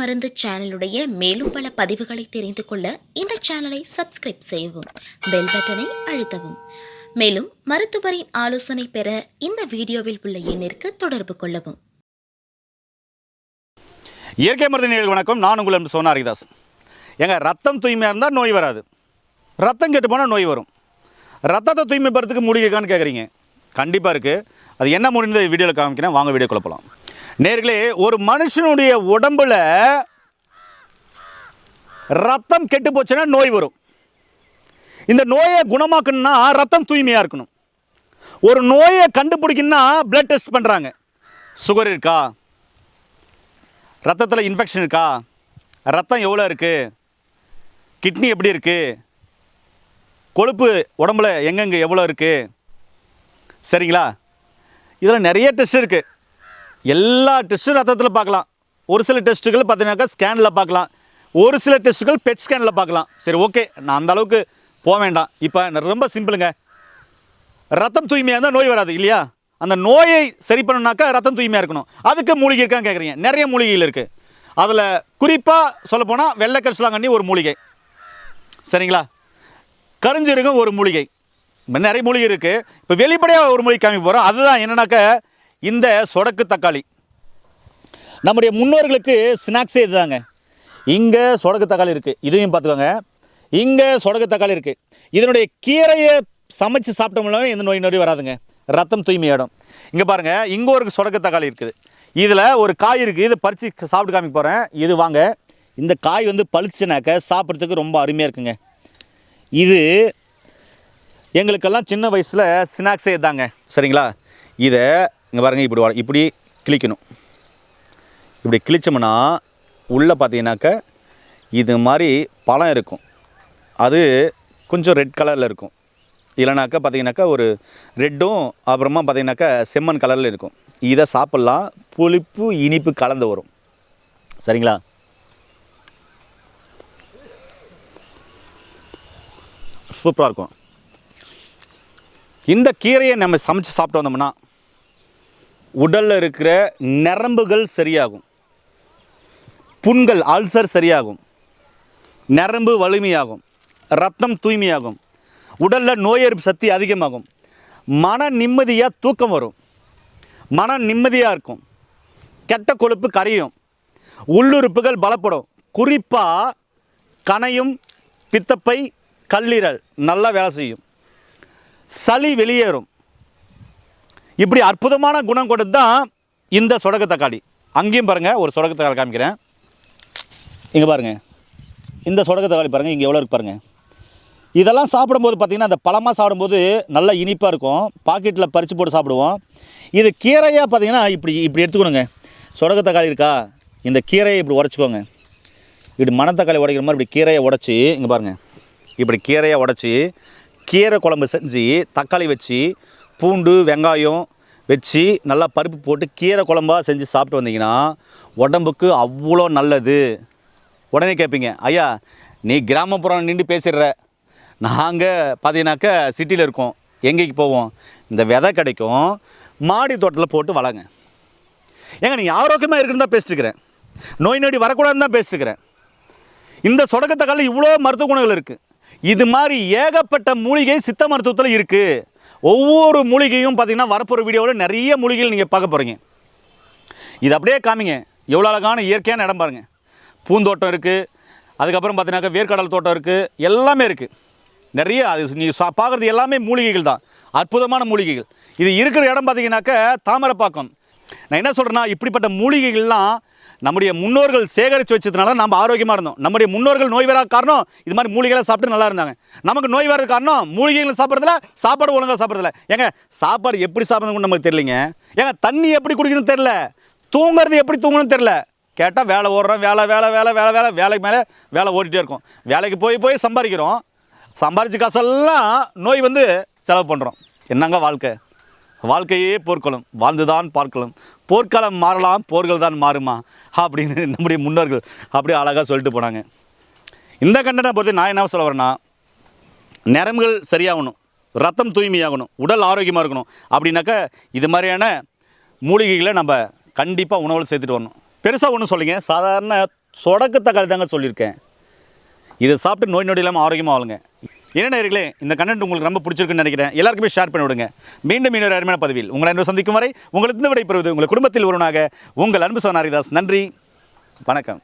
மருந்து சேனலுடைய மேலும் பல பதிவுகளை தெரிந்து கொள்ள இந்த சேனலை சப்ஸ்கிரைப் செய்யவும் பெல் பட்டனை அழுத்தவும். மேலும் மருத்துவரின் ஆலோசனை பெற இந்த வீடியோவில் உள்ள எண்ணிற்கு தொடர்பு கொள்ளவும். இயற்கை மருந்து நிகழ்வு வணக்கம். நான் உங்கள் சோனாரிதாஸ். சோனா ஹரிதாஸ் ஏங்க ரத்தம் தூய்மையாக இருந்தால் நோய் வராது. ரத்தம் கெட்டு போனால் நோய் வரும். ரத்தத்தை தூய்மைப்படுறதுக்கு மூலிகைக்கான்னு கேட்குறீங்க கண்டிப்பாக இருக்குது அது என்ன முடிந்த வீடியோவில் காமிக்கிறேன். வாங்க வீடியோ குழப்பலாம் நேர்களே ஒரு மனுஷனுடைய உடம்புல ரத்தம் கெட்டு போச்சுன்னா நோய் வரும். இந்த நோயை குணமாக்கணும்னா ரத்தம் தூய்மையாக இருக்கணும். ஒரு நோயை கண்டுபிடிக்கணும்னா பிளட் டெஸ்ட் பண்ணுறாங்க சுகர் இருக்கா? ரத்தத்தில் இன்ஃபெக்ஷன் இருக்கா? ரத்தம் எவ்வளோ இருக்குது கிட்னி எப்படி இருக்குது கொழுப்பு உடம்புல எங்கெங்கே எவ்வளோ இருக்குது சரிங்களா? இதில் நிறைய டெஸ்ட் இருக்குது எல்லா டெஸ்ட்டும் ரத்தத்தில் பார்க்கலாம். ஒரு சில டெஸ்ட்டுகள் பார்த்தீங்கன்னாக்கா ஸ்கேனில் பார்க்கலாம். ஒரு சில டெஸ்ட்டுகள் பெட் ஸ்கேனில் பார்க்கலாம். சரி ஓகே நான் அந்த அளவுக்கு போக வேண்டாம். இப்போ ரொம்ப சிம்பிளுங்க ரத்தம் தூய்மையாக இருந்தால் நோய் வராது இல்லையா? அந்த நோயை சரி பண்ணணுனாக்கா ரத்தம் தூய்மையாக இருக்கணும். அதுக்கு மூலிகை இருக்கான்னு கேட்குறீங்க நிறைய மூலிகைகள் இருக்குது அதில் குறிப்பாக சொல்லப்போனால் வெள்ளை கரிசலாங்கண்ணி ஒரு மூலிகை. சரிங்களா? கருஞ்சீரகம் ஒரு மூலிகை. நிறைய மூலிகை இருக்குது இப்போ வெளிப்படையாக ஒரு மூலிகை காமி போகிறோம் அதுதான் என்னென்னாக்கா இந்த சொடக்கு தக்காளி. நம்முடைய முன்னோர்களுக்கு ஸ்நாக்ஸே இதுதாங்க இங்கே சொடக்கு தக்காளி இருக்குது இதையும் பார்த்துக்கோங்க. இங்கே சொடக்கு தக்காளி இருக்குது இதனுடைய கீரையை சமைச்சு சாப்பிட்டோம்னாவே எந்த நோய் நொடி வராதுங்க. ரத்தம் தூய்மையாயிடும். இங்கே பாருங்கள் இங்கே ஒரு சொடக்கு தக்காளி இருக்குது. இதில் ஒரு காய் இருக்குது இதை பறித்து சாப்பிட்டு காமிக்க போகிறேன் இது வாங்க. இந்த காய் வந்து பளிச்சுனாக்க சாப்பிட்றதுக்கு ரொம்ப அருமையாக இருக்குங்க. இது எங்களுக்கெல்லாம் சின்ன வயசில் ஸ்நாக்ஸே தாங்க சரிங்களா? இதை இங்கே பாருங்கள் இப்படி வா- இப்படி கிழிக்கணும். இப்படி கிழிச்சோம்னா உள்ளே பார்த்தீங்கன்னாக்க இது மாதிரி பழம் இருக்கும். அது கொஞ்சம் ரெட் கலரில் இருக்கும். இல்லைனாக்கா பார்த்தீங்கன்னாக்கா ஒரு ரெட்டும் அப்புறமா பார்த்தீங்கன்னாக்கா செம்மண் கலரில் இருக்கும். இதை சாப்பிட்லாம். புளிப்பு இனிப்பு கலந்து வரும். சரிங்களா? சூப்பராக இருக்கும். இந்த கீரையை நம்ம சமைச்சு சாப்பிட்டு வந்தோம்னா உடலில் இருக்கிற நரம்புகள் சரியாகும். புண்கள் அல்சர் சரியாகும். நரம்பு வலிமையாகும். ரத்தம் தூய்மையாகும். உடலில் நோய் சக்தி அதிகமாகும். மன நிம்மதியாக தூக்கம் வரும். மன நிம்மதியாக இருக்கும். கெட்ட கொழுப்பு கரையும். உள்ளுறுப்புகள் பலப்படும். குறிப்பாக கனையும் பித்தப்பை கல்லீரல் நல்லா வேலை செய்யும். சளி வெளியேறும். இப்படி அற்புதமான குணம் கொடுத்து தான் இந்த சொடக்கு தக்காளி. அங்கேயும் பாருங்கள் ஒரு சொடக தக்காளி காமிக்கிறேன். இங்கே பாருங்கள் இந்த சொடக தக்காளி பாருங்கள் இங்கே எவ்வளோ இருக்கு பாருங்கள் இதெல்லாம் சாப்பிடும்போது பார்த்திங்கன்னா அந்த பழமாக சாப்பிடும்போது நல்லா இனிப்பாக இருக்கும். பாக்கெட்டில் பறித்து போட்டு சாப்பிடுவோம். இது கீரையாக பார்த்தீங்கன்னா இப்படி இப்படி எடுத்துக்கணுங்க. சொடக்கு தக்காளி இருக்கா? இந்த கீரையை இப்படி உடச்சிக்கோங்க. இப்படி மணத்தக்காளி உடைக்கிற மாதிரி இப்படி கீரையை உடச்சி இங்கே பாருங்கள் இப்படி கீரையை உடச்சி கீரை குழம்பு செஞ்சு தக்காளி வச்சு பூண்டு வெங்காயம் வச்சு நல்லா பருப்பு போட்டு கீரை குழம்பா செஞ்சு சாப்பிட்டு வந்தீங்கன்னா உடம்புக்கு அவ்வளோ நல்லது. உடனே கேட்பீங்க ஐயா நீ கிராமப்புறம் நின்று பேசிடுற. நாங்கள் பார்த்தீங்கன்னாக்கா சிட்டியில் இருக்கோம். எங்கேக்கு போவோம்? இந்த விதை கிடைக்கும். மாடி தோட்டத்தில் போட்டு வளங்க ஏங்க நீங்கள் ஆரோக்கியமாக இருக்குன்னு தான் பேசிட்டுக்கிறேன் நோய் நொடி வரக்கூடாதுன்னு தான் பேசிட்டுக்கிறேன் இந்த சொடக்கத்தக்காலில் இவ்வளோ மருத்துவ குணங்கள் இருக்குது இது மாதிரி ஏகப்பட்ட மூலிகை சித்த மருத்துவத்தில் இருக்குது ஒவ்வொரு மூலிகையும் பார்த்தீங்கன்னா வரப்போகிற வீடியோவில் நிறைய மூலிகைகள் நீங்கள் பார்க்க போகிறீங்க இது அப்படியே காமிங்க. எவ்வளோ அழகான இயற்கையான இடம் பாருங்கள் பூந்தோட்டம் இருக்குது அதுக்கப்புறம் பார்த்தீங்கன்னாக்கா வேர்க்கடல் தோட்டம் இருக்குது எல்லாமே இருக்குது நிறைய அது நீங்கள் சா பார்க்குறது எல்லாமே மூலிகைகள் தான். அற்புதமான மூலிகைகள். இது இருக்கிற இடம் பார்த்தீங்கன்னாக்கா தாமரைப்பாக்கம். நான் என்ன சொல்கிறேன்னா இப்படிப்பட்ட மூலிகைகள்லாம் நம்முடைய முன்னோர்கள் சேகரித்து வச்சதுனால நம்ம ஆரோக்கியமாக இருந்தோம். நம்முடைய முன்னோர்கள் நோய் வராத காரணம் இது மாதிரி மூலிகைகளை சாப்பிட்டு நல்லா இருந்தாங்க. நமக்கு நோய் வராத காரணம் மூலிகைகளை சாப்பிட்றதுல சாப்பாடு ஒழுங்காக சாப்பிட்றதில்ல. ஏங்க சாப்பாடு எப்படி சாப்பிட்றதுன்னு நமக்கு தெரியலைங்க? ஏங்க தண்ணி எப்படி குடிக்கணும்னு தெரில தூங்குறது எப்படி தூங்கணும்னு தெரில கேட்டால் வேலை ஓடுறோம் வேலை வேலை வேலை வேலை வேலை வேலைக்கு மேலே வேலை ஓடிட்டே இருக்கும். வேலைக்கு போய் போய் சம்பாதிக்கிறோம். சம்பாதிச்ச காசெல்லாம் நோய் வந்து செலவு பண்ணுறோம் என்னங்க வாழ்க்கை? வாழ்க்கையே போர்க்களம். வாழ்ந்துதான் பார்க்கலாம். போர்க்களம் மாறலாம் போர்கள் தான் மாறுமா? அப்படின்னு நம்முடைய முன்னோர்கள் அப்படியே அழகாக சொல்லிட்டு போனாங்க. இந்த கண்டனை பொறுத்து நான் என்ன சொல்ல வரேன்னா நரம்புகள் சரியாகணும் ரத்தம் தூய்மையாகணும் உடல் ஆரோக்கியமாக இருக்கணும். அப்படின்னாக்கா இது மாதிரியான மூலிகைகளை நம்ம கண்டிப்பாக உணவில் சேர்த்துட்டு வரணும். பெருசாக ஒன்றும் சொல்லிங்க சாதாரண தொடக்கத்தக்காளி தாங்க சொல்லியிருக்கேன். இதை சாப்பிட்டு நோய் நொடி இல்லாமல் ஆரோக்கியமாக ஆளுங்க என்ன நேர்களே இந்த கண்டென்ட் உங்களுக்கு ரொம்ப பிடிச்சிருக்குன்னு நினைக்கிறேன். எல்லாருக்குமே ஷேர் பண்ணி விடுங்க மீண்டும் இன்னொரு அருமையான பதிவில். உங்களை அன்பு சந்திக்கும் வரை உங்களுக்கு விடைபெறுவது உங்கள் குடும்பத்தில் ஒருவனாக உங்கள் அன்பு சோனாரிதாஸ். நன்றி. வணக்கம்.